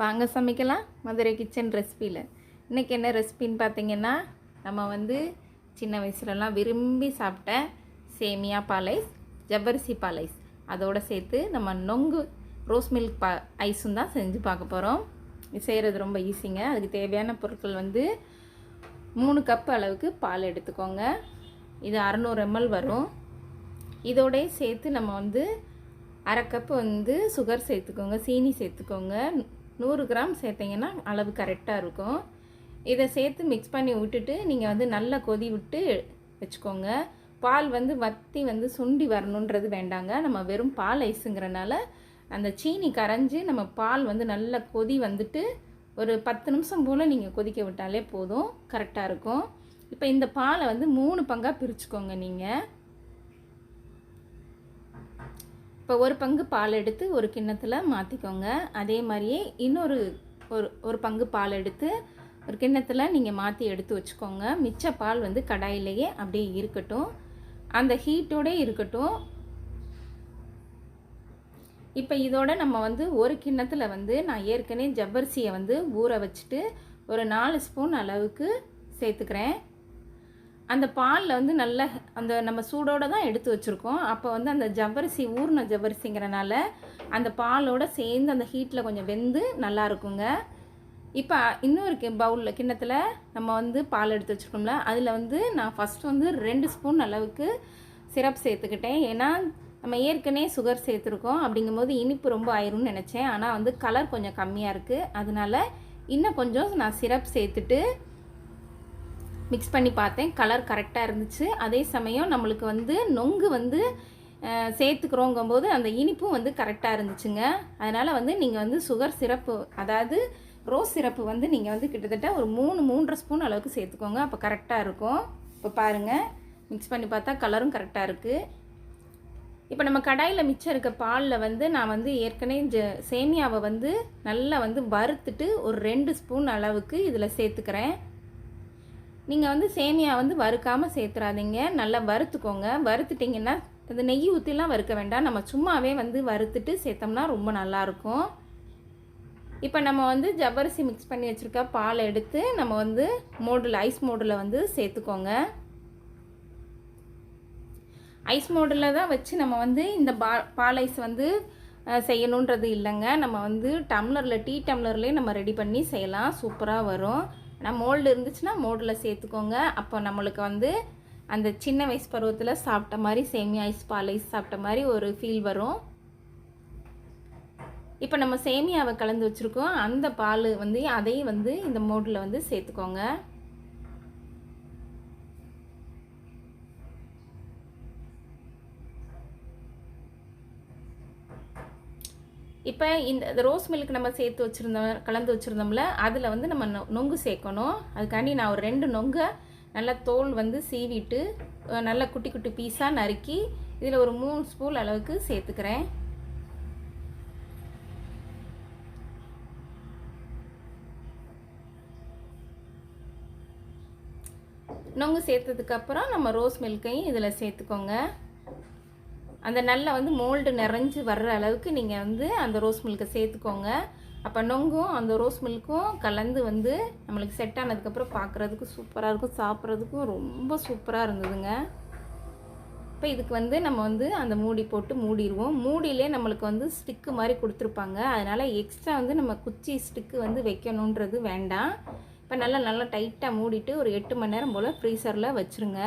வாங்க சமைக்கலாம். மதுரை கிச்சன் ரெசிபியில் இன்றைக்கி என்ன ரெசிபின்னு பார்த்தீங்கன்னா நம்ம வந்து சின்ன வயசுலலாம் விரும்பி சாப்பிட்ட சேமியா பாலைஸ் ஜவ்வரிசி பாலைஸ். அதோடு சேர்த்து நம்ம நொங்கு ரோஸ் மில்க் பா ஐஸும் தான் செஞ்சு பார்க்க போகிறோம் இது செய்கிறது ரொம்ப ஈஸிங்க அதுக்கு தேவையான பொருட்கள் வந்து மூணு கப் அளவுக்கு பால் எடுத்துக்கோங்க. இது அறநூறு எம்எல் வரும். இதோடய சேர்த்து நம்ம வந்து அரை கப்பு வந்து சுகர் சேர்த்துக்கோங்க. சீனி சேர்த்துக்கோங்க. நூறு கிராம் சேர்த்திங்கன்னா அளவு கரெக்டாக இருக்கும். இதை சேர்த்து மிக்ஸ் பண்ணி விட்டுட்டு நீங்கள் வந்து நல்லா கொதி விட்டு வச்சுக்கோங்க. பால் வந்து வத்தி வந்து சுண்டி வரணுன்றது வேண்டாங்க. நம்ம வெறும் பால் ஐஸுங்கிறனால அந்த சீனி கரைஞ்சி நம்ம பால் வந்து நல்லா கொதி வந்துட்டு ஒரு பத்து நிமிஷம் போல் நீங்கள் கொதிக்க விட்டாலே போதும். கரெக்டாக இருக்கும். இப்போ இந்த பாலை வந்து மூணு பங்காக பிரிச்சுக்கோங்க நீங்கள் இப்போ ஒரு பங்கு பால் எடுத்து ஒரு கிண்ணத்தில் மாற்றிக்கோங்க அதே மாதிரியே இன்னொரு ஒரு ஒரு பங்கு பால் எடுத்து ஒரு கிண்ணத்தில் நீங்கள் மாற்றி எடுத்து வச்சுக்கோங்க. மிச்ச பால் வந்து கடாயிலேயே அப்படியே இருக்கட்டும். அந்த ஹீட்டோடே இருக்கட்டும். இப்போ இதோட நம்ம வந்து ஒரு கிண்ணத்தில் வந்து நான் ஏற்கனவே ஜவ்வரிசியை வந்து ஊற வச்சுட்டு ஒரு நாலு ஸ்பூன் அளவுக்கு சேர்த்துக்கிறேன். அந்த பாலில் வந்து நல்ல அந்த நம்ம சூடோடு தான் எடுத்து வச்சுருக்கோம். அப்போ வந்து அந்த ஜவ்வரிசி ஊர்ன ஜவ்வரிசிங்கிறனால அந்த பாலோடு சேர்ந்து அந்த ஹீட்டில் கொஞ்சம் வெந்து நல்லா இருக்குங்க. இப்போ இன்னொரு கி பவுலில் கிண்ணத்தில் நம்ம வந்து பால் எடுத்து வச்சுருக்கோம்ல அதில் வந்து நான் ஃபஸ்ட்டு வந்து ரெண்டு ஸ்பூன் அளவுக்கு சிரப் சேர்த்துக்கிட்டேன். ஏன்னா நம்ம ஏற்கனவே சுகர் சேர்த்துருக்கோம். அப்படிங்கும்போது இனிப்பு ரொம்ப ஆயிரும்னு நினச்சேன். ஆனால் வந்து கலர் கொஞ்சம் கம்மியாக இருக்குது அதனால இன்னும் கொஞ்சம் நான் சிரப் சேர்த்துட்டு மிக்ஸ் பண்ணி பார்த்தேன். கலர் கரெக்டாக இருந்துச்சு. அதே சமயம் நம்மளுக்கு வந்து நொங்கு வந்து சேர்த்துக்கிறோங்கும்போது அந்த இனிப்பும் வந்து கரெக்டாக இருந்துச்சுங்க. அதனால் வந்து நீங்கள் வந்து சுகர் சிரப்பு அதாவது ரோஸ் சிரப்பு வந்து நீங்கள் வந்து கிட்டத்தட்ட ஒரு மூணு மூன்றரை ஸ்பூன் அளவுக்கு சேர்த்துக்கோங்க. அப்போ கரெக்டாக இருக்கும். இப்போ பாருங்கள் மிக்ஸ் பண்ணி பார்த்தா கலரும் கரெக்டாக இருக்குது இப்போ நம்ம கடாயில் மிச்சம் இருக்க பாலில் வந்து நான் வந்து ஏற்கனவே ஜ சேமியாவை வந்து நல்லா வந்து வறுத்துட்டு ஒரு ரெண்டு ஸ்பூன் அளவுக்கு இதில் சேர்த்துக்கிறேன். நீங்கள் வந்து சேமியா வந்து வறுக்காமல் சேர்த்துறாதீங்க. நல்லா வறுத்துக்கோங்க. வறுத்துட்டிங்கன்னா அது நெய் ஊற்றிலாம் வறுக்க வேண்டாம். நம்ம சும்மாவே வந்து வறுத்துட்டு சேர்த்தோம்னா ரொம்ப நல்லாயிருக்கும் இப்போ நம்ம வந்து ஜவ்வரிசி மிக்ஸ் பண்ணி வச்சுருக்க பாலை எடுத்து நம்ம வந்து மோடில் ஐஸ் மோடில் வந்து சேர்த்துக்கோங்க. ஐஸ் மோடில் தான் வச்சு நம்ம வந்து இந்த பா பால் ஐஸ் வந்து செய்யணுன்றது இல்லைங்க. நம்ம வந்து டம்ளரில் டீ டம்ளர்லேயே நம்ம ரெடி பண்ணி செய்யலாம். சூப்பராக வரும். ஆனால் மோல்டு இருந்துச்சுன்னா மோல்டில் சேர்த்துக்கோங்க. அப்போ நம்மளுக்கு வந்து அந்த சின்ன வயசு பருவத்தில் சாப்பிட்ட மாதிரி சேமியா ஐஸ் பால் ஐஸ் சாப்பிட்ட மாதிரி ஒரு ஃபீல் வரும். இப்போ நம்ம சேமியாவை கலந்து வச்சுருக்கோம். அந்த பால் வந்து அதையும் வந்து இந்த மோடில் வந்து சேர்த்துக்கோங்க. இப்போ இந்த ரோஸ் மில்க் நம்ம சேர்த்து வச்சுருந்தோம் கலந்து வச்சுருந்தோம்ல அதில் வந்து நம்ம நொங்கு சேர்க்கணும். அதுக்காண்டி நான் ஒரு ரெண்டு நொங்கை நல்லா தோல் வந்து சீவிட்டு நல்லா குட்டி குட்டி பீஸாக நறுக்கி இதில் ஒரு மூணு ஸ்பூன் அளவுக்கு சேர்த்துக்கிறேன். நொங்கு சேர்த்ததுக்கப்புறம் நம்ம ரோஸ் மில்கையும் இதில் சேர்த்துக்கோங்க. அந்த நல்லா வந்து மோல்டு நிறைஞ்சு வர்ற அளவுக்கு நீங்கள் வந்து அந்த ரோஸ் மில்கை சேர்த்துக்கோங்க. அப்போ நொங்கும் அந்த ரோஸ் மில்க்கும் கலந்து வந்து நம்மளுக்கு செட் ஆனதுக்கப்புறம் பார்க்குறதுக்கு சூப்பராக இருக்கும் சாப்பிட்றதுக்கும் ரொம்ப சூப்பராக இருந்ததுங்க. இப்போ இதுக்கு வந்து நம்ம வந்து அந்த மூடி போட்டு மூடிடுவோம். மூடியிலே நம்மளுக்கு வந்து ஸ்டிக்கு மாதிரி கொடுத்துருப்பாங்க. அதனால் எக்ஸ்ட்ரா வந்து நம்ம குச்சி ஸ்டிக்கு வந்து வைக்கணுன்றது வேண்டாம். இப்போ நல்லா நல்லா டைட்டாக மூடிட்டு ஒரு எட்டு மணி நேரம் போல் ஃப்ரீசரில் வச்சுருங்க.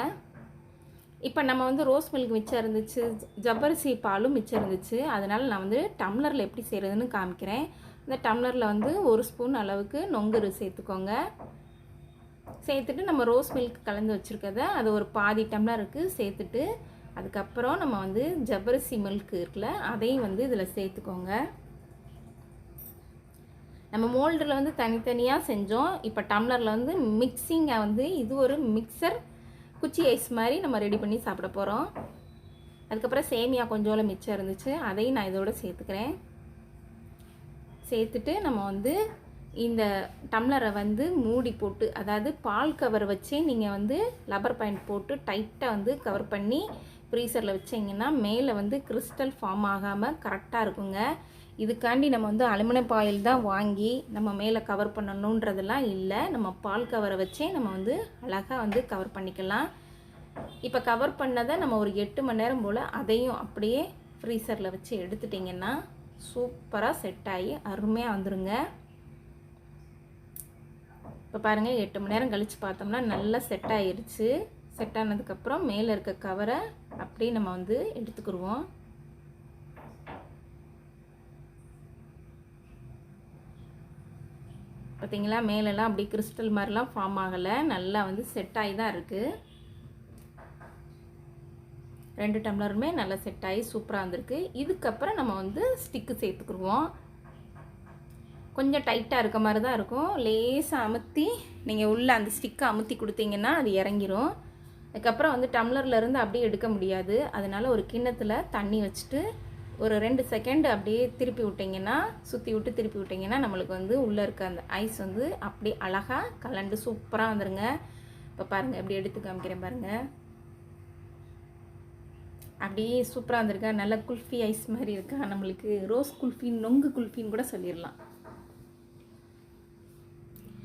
இப்போ நம்ம வந்து ரோஸ் மில்க் மிச்சம் இருந்துச்சு ஜவ்வரிசி பாலும் மிச்சம் இருந்துச்சு. அதனால் நான் வந்து டம்ளரில் எப்படி செய்கிறதுன்னு காமிக்கிறேன். இந்த டம்ளரில் வந்து ஒரு ஸ்பூன் அளவுக்கு நொங்குரு சேர்த்துக்கோங்க. சேர்த்துட்டு நம்ம ரோஸ் மில்க் கலந்து வச்சுருக்கத அது ஒரு பாதி டம்ளருக்கு சேர்த்துட்டு அதுக்கப்புறம் நம்ம வந்து ஜவ்வரிசி மில்க் இருக்குல்ல அதையும் வந்து இதில் சேர்த்துக்கோங்க. நம்ம மோல்டில் வந்து தனித்தனியாக செஞ்சோம். இப்போ டம்ளரில் வந்து மிக்சிங்கை வந்து இது ஒரு மிக்சர் குச்சி ஐஸ் மாதிரி நம்ம ரெடி பண்ணி சாப்பிட போகிறோம் அதுக்கப்புறம் சேமியா கொஞ்சோல மிச்சம் இருந்துச்சு. அதையும் நான் இதோடு சேர்த்துக்கிறேன். சேர்த்துட்டு நம்ம வந்து இந்த டம்ளரை வந்து மூடி போட்டு அதாவது பால் கவர் வச்சு நீங்கள் வந்து லப்பர் பாயிண்ட் போட்டு டைட்டாக வந்து கவர் பண்ணி ஃப்ரீசரில் வச்சிங்கன்னா மேலே வந்து கிறிஸ்டல் ஃபார்ம் ஆகாமல் கரெக்டாக இருக்குங்க. இதுக்காண்டி நம்ம வந்து அலுமினியம் பாயில் தான் வாங்கி நம்ம மேலே கவர் பண்ணணுன்றதெல்லாம் இல்லை. நம்ம பால் கவரை வச்சே நம்ம வந்து அழகாக வந்து கவர் பண்ணிக்கலாம். இப்போ கவர் பண்ணதை நம்ம ஒரு எட்டு மணி நேரம் போல் அதையும் அப்படியே ஃப்ரீசரில் வச்சு எடுத்துட்டிங்கன்னா சூப்பராக செட் ஆகி அருமையாக வந்துடுங்க இப்போ பாருங்கள் எட்டு மணி நேரம் கழித்து பார்த்தோம்னா நல்லா செட் ஆகிருச்சு செட் ஆனதுக்கப்புறம் மேலே இருக்க கவரை அப்படியே நம்ம வந்து எடுத்துக்கிடுவோம் பார்த்தீங்களா மேலெல்லாம் அப்படி கிறிஸ்டல் மாதிரிலாம் ஃபார்ம் ஆகலை. நல்லா வந்து செட் ஆகி தான் இருக்குது ரெண்டு டம்ளருமே நல்லா செட் ஆகி சூப்பராக வந்திருக்கு. இதுக்கப்புறம் நம்ம வந்து ஸ்டிக்கு சேர்த்துக்குருவோம் கொஞ்சம் டைட்டாக இருக்க மாதிரி தான் இருக்கும். லேசாக அமுத்தி நீங்கள் உள்ளே அந்த ஸ்டிக்கை அமுத்தி கொடுத்தீங்கன்னா அது இறங்கிரும். அதுக்கப்புறம் வந்து டம்ளர்லேருந்து அப்படியே எடுக்க முடியாது. அதனால் ஒரு கிண்ணத்தில் தண்ணி வச்சுட்டு ஒரு ரெண்டு செகண்ட் அப்படியே திருப்பி விட்டிங்கன்னா சுற்றி விட்டு திருப்பி விட்டிங்கன்னா நம்மளுக்கு வந்து உள்ளே இருக்க அந்த ஐஸ் வந்து அப்படியே அழகாக கலண்டு சூப்பராக வந்துடுங்க இப்போ பாருங்கள் எப்படி எடுத்து காமிக்கிறேன் பாருங்கள் அப்படியே சூப்பராக வந்திருக்கா. நல்ல குல்ஃபி ஐஸ் மாதிரி இருக்கா. நம்மளுக்கு ரோஸ் குல்ஃபி நொங்கு குல்ஃபின்னு கூட சொல்லிடலாம்.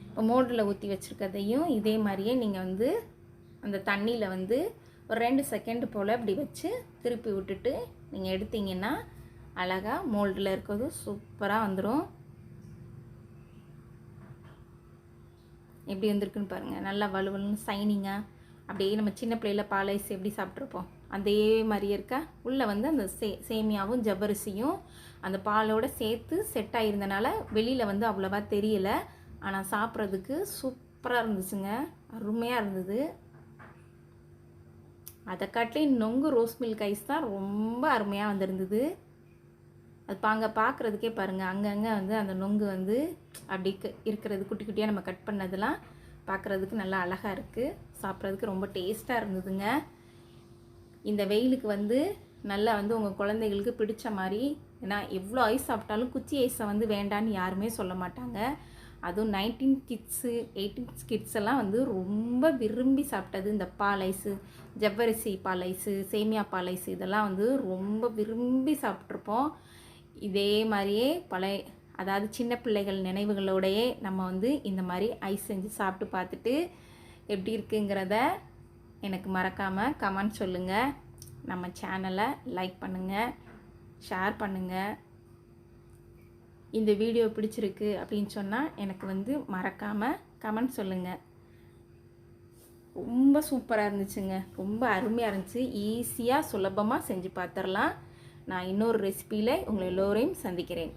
இப்போ மோட்டரில் ஊற்றி வச்சுருக்கதையும் இதே மாதிரியே நீங்கள் வந்து அந்த தண்ணியில் வந்து ஒரு ரெண்டு செகண்ட் போல் அப்படி வச்சு திருப்பி விட்டுட்டு நீங்கள் எடுத்தீங்கன்னா அழகாக மோல்டில் இருக்கிறது சூப்பராக வந்துடும் எப்படி வந்திருக்குன்னு பாருங்கள் நல்லா வலுவலுன்னு சைனிங்காக அப்படியே நம்ம சின்ன பிள்ளையில் பால் ஐஸ் எப்படி சாப்பிட்ருப்போம் அதே மாதிரியே இருக்கா? உள்ளே வந்து அந்த சே சேமியாவும் ஜவ்வரிசியும் அந்த பாலோடு சேர்த்து செட் ஆகியிருந்தனால வெளியில் வந்து அவ்வளோவா தெரியலை. ஆனால் சாப்பிட்றதுக்கு சூப்பராக இருந்துச்சுங்க. அருமையாக இருந்தது. அதை காட்டிலையும் நொங்கு ரோஸ் மில்க் ஐஸ் தான் ரொம்ப அருமையாக வந்திருந்தது. அது பாங்க பார்க்குறதுக்கே பாருங்கள் அங்கங்கே வந்து அந்த நொங்கு வந்து அப்படி இருக்கிறது குட்டி குட்டியாக நம்ம கட் பண்ணதெல்லாம் பார்க்குறதுக்கு நல்லா அழகாக இருக்குது சாப்பிட்றதுக்கு ரொம்ப டேஸ்ட்டாக இருந்ததுங்க. இந்த வெயிலுக்கு வந்து நல்லா வந்து உங்கள் குழந்தைகளுக்கு பிடிச்ச மாதிரி ஏன்னா எவ்வளோ ஐஸ் சாப்பிட்டாலும் குச்சி ஐஸை வந்து வேண்டான்னு யாருமே சொல்ல மாட்டாங்க. அதுவும் நைன்டீன் கிட்ஸு எயிட்டீன் கிட்ஸ் எல்லாம் வந்து ரொம்ப விரும்பி சாப்பிட்டது. இந்த பாலைஸு ஜவ்வரிசி பாலைஸு சேமியா பாலைஸு இதெல்லாம் வந்து ரொம்ப விரும்பி சாப்பிட்ருப்போம் இதே மாதிரியே பழைய அதாவது சின்ன பிள்ளைகள் நினைவுகளோடையே நம்ம வந்து இந்த மாதிரி ஐஸ் செஞ்சு சாப்பிட்டு பார்த்துட்டு எப்படி இருக்குங்கிறத எனக்கு மறக்காமல் கமெண்ட் சொல்லுங்கள் நம்ம சேனலை லைக் பண்ணுங்கள் ஷேர் பண்ணுங்கள் இந்த வீடியோ பிடிச்சிருக்கு அப்படின்னு சொன்னால் எனக்கு வந்து மறக்காமல் கமெண்ட் சொல்லுங்கள் ரொம்ப சூப்பராக இருந்துச்சுங்க. ரொம்ப அருமையாக இருந்துச்சு. ஈஸியாக சுலபமாக செஞ்சு பார்த்துடலாம் நான் இன்னொரு ரெசிபியில் உங்களை எல்லோரையும் சந்திக்கிறேன்.